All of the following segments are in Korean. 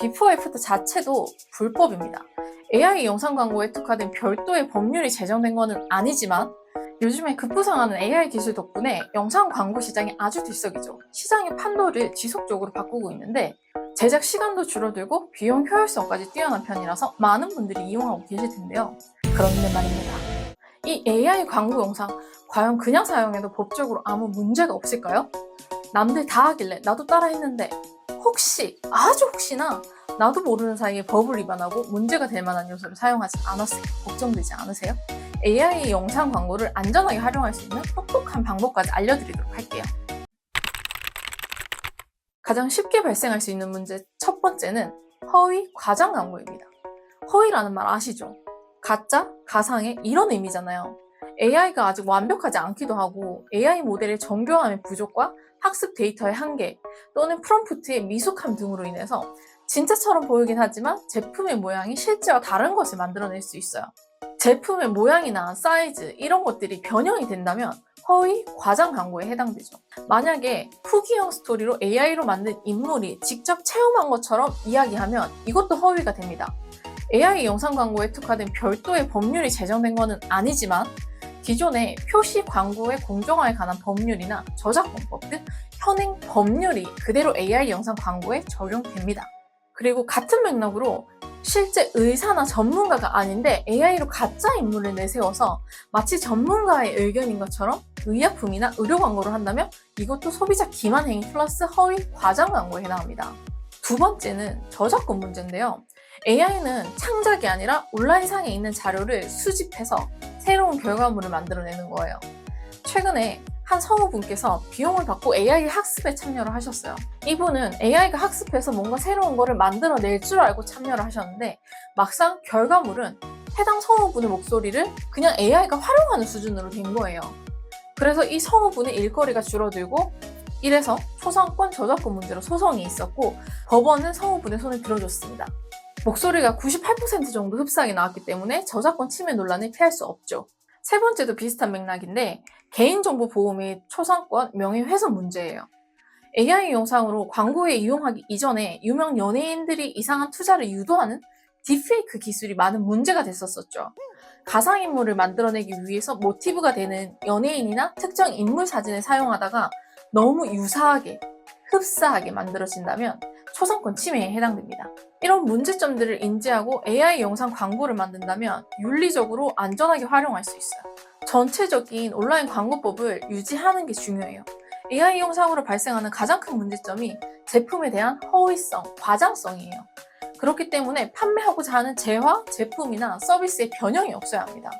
비포 애프터 자체도 불법입니다. AI 영상 광고에 특화된 별도의 법률이 제정된 것은 아니지만 요즘에 급부상하는 AI 기술 덕분에 영상 광고 시장이 아주 들썩이죠. 시장의 판도를 지속적으로 바꾸고 있는데 제작 시간도 줄어들고 비용 효율성까지 뛰어난 편이라서 많은 분들이 이용하고 계실 텐데요. 그런데 말입니다. 이 AI 광고 영상 과연 그냥 사용해도 법적으로 아무 문제가 없을까요? 남들 다 하길래 나도 따라 했는데 혹시 아주 혹시나 나도 모르는 사이에 법을 위반하고 문제가 될 만한 요소를 사용하지 않았을까 걱정되지 않으세요? AI 영상 광고를 안전하게 활용할 수 있는 똑똑한 방법까지 알려드리도록 할게요. 가장 쉽게 발생할 수 있는 문제 첫 번째는 허위 과장 광고입니다. 허위라는 말 아시죠? 가짜, 가상의 이런 의미잖아요. AI가 아직 완벽하지 않기도 하고 AI 모델의 정교함의 부족과 학습 데이터의 한계 또는 프롬프트의 미숙함 등으로 인해서 진짜처럼 보이긴 하지만 제품의 모양이 실제와 다른 것을 만들어낼 수 있어요. 제품의 모양이나 사이즈 이런 것들이 변형이 된다면 허위 과장 광고에 해당되죠. 만약에 후기형 스토리로 AI로 만든 인물이 직접 체험한 것처럼 이야기하면 이것도 허위가 됩니다. AI 영상 광고에 특화된 별도의 법률이 제정된 것은 아니지만 기존의 표시 광고의 공정화에 관한 법률이나 저작권법 등 현행 법률이 그대로 AI 영상 광고에 적용됩니다. 그리고 같은 맥락으로 실제 의사나 전문가가 아닌데 AI로 가짜 인물을 내세워서 마치 전문가의 의견인 것처럼 의약품이나 의료 광고를 한다면 이것도 소비자 기만 행위 플러스 허위 과장 광고에 해당합니다. 두 번째는 저작권 문제인데요. AI는 창작이 아니라 온라인상에 있는 자료를 수집해서 새로운 결과물을 만들어내는 거예요. 최근에 한 성우분께서 비용을 받고 AI 학습에 참여를 하셨어요. 이분은 AI가 학습해서 뭔가 새로운 거를 만들어낼 줄 알고 참여를 하셨는데 막상 결과물은 해당 성우분의 목소리를 그냥 AI가 활용하는 수준으로 된 거예요. 그래서 이 성우분의 일거리가 줄어들고 이래서 초상권 저작권 문제로 소송이 있었고 법원은 성우분의 손을 들어줬습니다. 목소리가 98% 정도 흡사하게 나왔기 때문에 저작권 침해 논란을 피할 수 없죠. 세 번째도 비슷한 맥락인데 개인정보 보호 및 초상권 명예훼손 문제예요. AI 영상으로 광고에 이용하기 이전에 유명 연예인들이 이상한 투자를 유도하는 딥페이크 기술이 많은 문제가 됐었었죠. 가상인물을 만들어내기 위해서 모티브가 되는 연예인이나 특정 인물 사진을 사용하다가 너무 유사하게, 흡사하게 만들어진다면 초상권 침해에 해당됩니다. 이런 문제점들을 인지하고 AI 영상 광고를 만든다면 윤리적으로 안전하게 활용할 수 있어요. 전체적인 온라인 광고법을 유지하는 게 중요해요. AI 영상으로 발생하는 가장 큰 문제점이 제품에 대한 허위성, 과장성이에요. 그렇기 때문에 판매하고자 하는 재화, 제품이나 서비스의 변형이 없어야 합니다.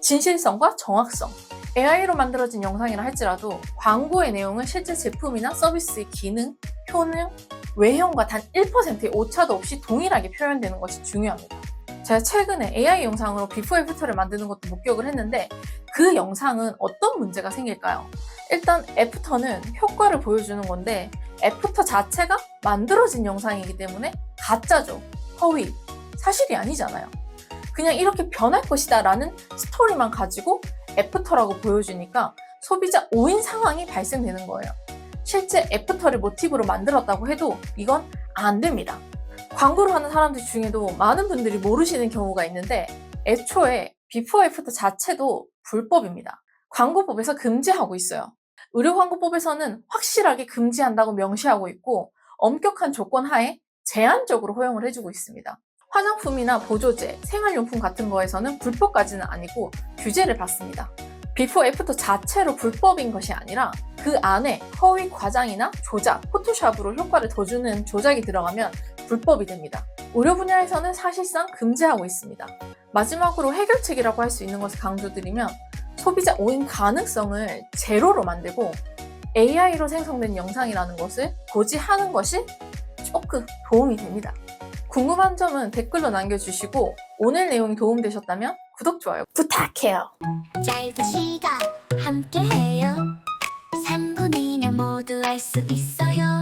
진실성과 정확성. AI로 만들어진 영상이라 할지라도 광고의 내용은 실제 제품이나 서비스의 기능, 효능, 외형과 단 1%의 오차도 없이 동일하게 표현되는 것이 중요합니다. 제가 최근에 AI 영상으로 비포 애프터를 만드는 것도 목격을 했는데 그 영상은 어떤 문제가 생길까요? 일단 애프터는 효과를 보여주는 건데 애프터 자체가 만들어진 영상이기 때문에 가짜죠. 허위. 사실이 아니잖아요. 그냥 이렇게 변할 것이다 라는 스토리만 가지고 애프터라고 보여주니까 소비자 오인 상황이 발생되는 거예요. 실제 애프터를 모티브로 만들었다고 해도 이건 안 됩니다. 광고를 하는 사람들 중에도 많은 분들이 모르시는 경우가 있는데 애초에 비포 애프터 자체도 불법입니다. 광고법에서 금지하고 있어요. 의료 광고법에서는 확실하게 금지한다고 명시하고 있고 엄격한 조건 하에 제한적으로 허용을 해주고 있습니다. 화장품이나 보조제, 생활용품 같은 거에서는 불법까지는 아니고 규제를 받습니다. 비포 애프터 자체로 불법인 것이 아니라 그 안에 허위 과장이나 조작, 포토샵으로 효과를 더 주는 조작이 들어가면 불법이 됩니다. 의료 분야에서는 사실상 금지하고 있습니다. 마지막으로 해결책이라고 할 수 있는 것을 강조드리면 소비자 오인 가능성을 제로로 만들고 AI로 생성된 영상이라는 것을 고지하는 것이 조금 도움이 됩니다. 궁금한 점은 댓글로 남겨주시고 오늘 내용이 도움되셨다면 구독, 좋아요 부탁해요. 짧은 시간 함께해요 3분이면 모두 알 수 있어요